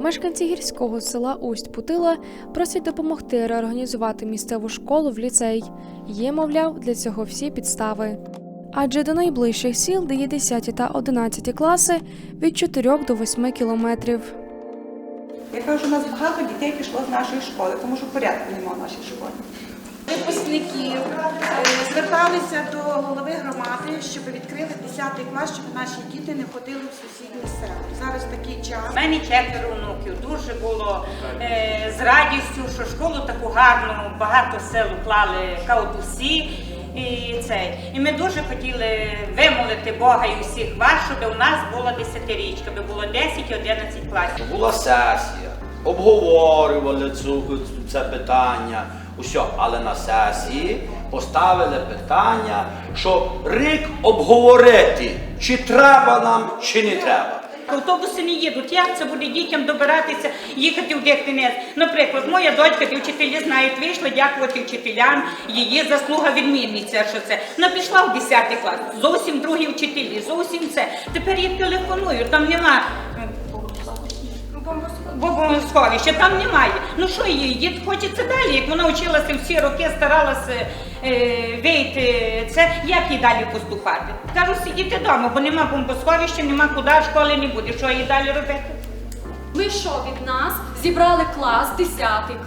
Мешканці гірського села Усть-Путила просять допомогти реорганізувати місцеву школу в ліцей. Є, мовляв, для цього всі підстави. Адже до найближчих сіл, де є 10 та 11 класи, від 4 до 8 кілометрів. Я кажу, у нас багато дітей пішло з нашої школи, тому що порядку немає в нашій школі. Випускників е, зверталися до голови громади, щоб відкрили 10 клас, щоб наші діти не ходили в сусідні села. Зараз такий час. У мене четверо онуків. Дуже було е, з радістю, що школу таку гарну, багато сел уклали каутусі. І це. І ми дуже хотіли вимолити Бога і усіх вас, щоб у нас була десятирічка, щоб було 10 і 11 класів. Була сесія, обговорювали цю, це питання, усе. Але на сесії поставили питання, що рік обговорити, чи треба нам, чи не треба. Автобуси не їдуть. Як це буде дітям добиратися, їхати в Дехтинець? Наприклад, моя дочка, де вчителі знають, вийшла дякувати вчителям, її заслуга відмінниця, що це. Вона пішла в 10 клас, зовсім другі вчителі, зовсім це. Тепер я телефоную, там нема. М, Бомбосховища, там немає. Ну що її, хочеться далі, як вона вчилася всі роки, старалася е, вийти, це як їй далі поступати? Кажу, сидіти вдома, бо нема бомбосховища, нема куди, школи не буде. Що їй далі робити? Ви що від нас зібрали клас, 10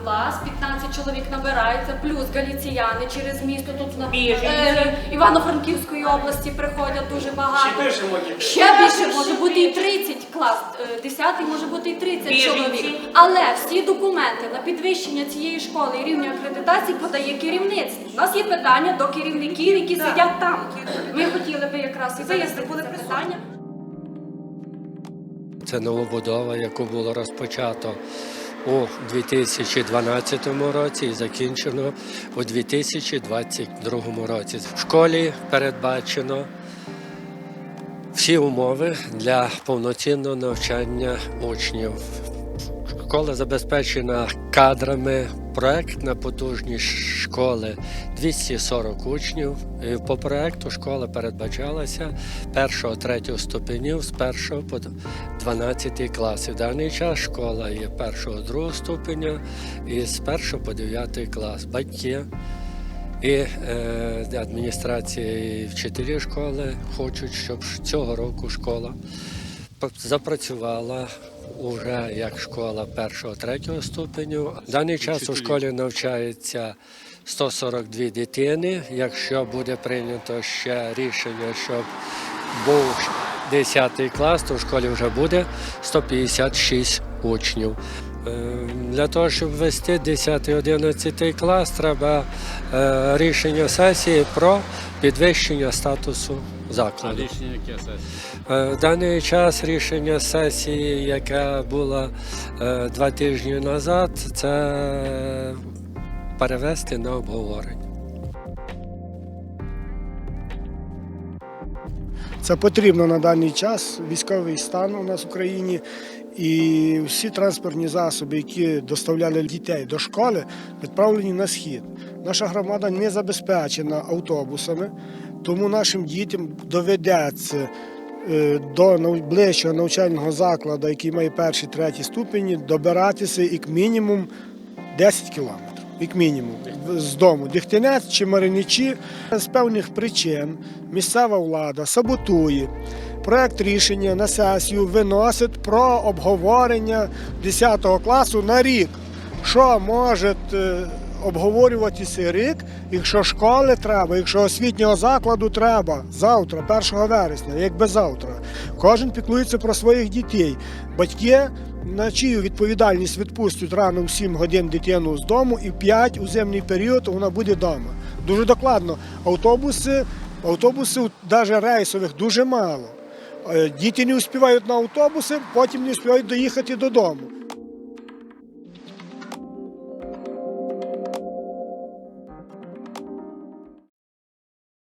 клас, 15 чоловік набирається, плюс галіціяни через місто тут на Біженці. е, Івано-Франківської області приходять дуже багато. Ще більше може бути і 30 клас, е, 10 може бути і 30 Біженці. чоловік. Але всі документи на підвищення цієї школи і рівня акредитації подає керівництво. У нас є питання до керівників, які сидять там. Ми хотіли би якраз і вияснити це питання. Це новобудова, яку було розпочато у 2012 році і закінчено у 2022 році. В школі передбачено всі умови для повноцінного навчання учнів. Школа забезпечена кадрами. Проектна потужність школи 240 учнів. По проекту школа передбачалася першого, третього ступенів з 1 по 12 клас. В даний час школа є першого, другого ступеня і з 1 по 9 клас. Батьки і е, адміністрація і вчителі школи хочуть, щоб цього року школа запрацювала уже як школа першого третього ступеню. В даний час у школі навчається 142 дитини. Якщо буде прийнято ще рішення, щоб був 10 клас, то в школі вже буде 156 учнів. Е, Для того, щоб ввести 10-11 клас, треба е, рішення сесії про підвищення статусу закладу. Рішення яке сесія? Е, В даний час рішення сесії, яка була е, два тижні назад, це перевести на обговорення. Це потрібно на даний час. Військовий стан у нас в Україні. І всі транспортні засоби, які доставляли дітей до школи, відправлені на схід. Наша громада не забезпечена автобусами, тому нашим дітям доведеться е, до найближчого навчального закладу, який має перший, третій ступені, добиратися як мінімум 10 кілометрів. Як мінімум, з дому Дихтинець чи Мариничі з певних причин місцева влада саботує проект рішення на сесію виносить про обговорення 10 класу на рік. Що може е, обговорюватися рік, якщо школи треба, якщо освітнього закладу треба завтра, 1 вересня, якби завтра. Кожен піклується про своїх дітей. Батьки на чию відповідальність відпустять рано в 7 годин дитину з дому і в 5 у зимний період вона буде вдома. Дуже докладно. Автобуси, автобусів, навіть рейсових, дуже мало. Е, Діти не успівають на автобуси, потім не успівають доїхати додому.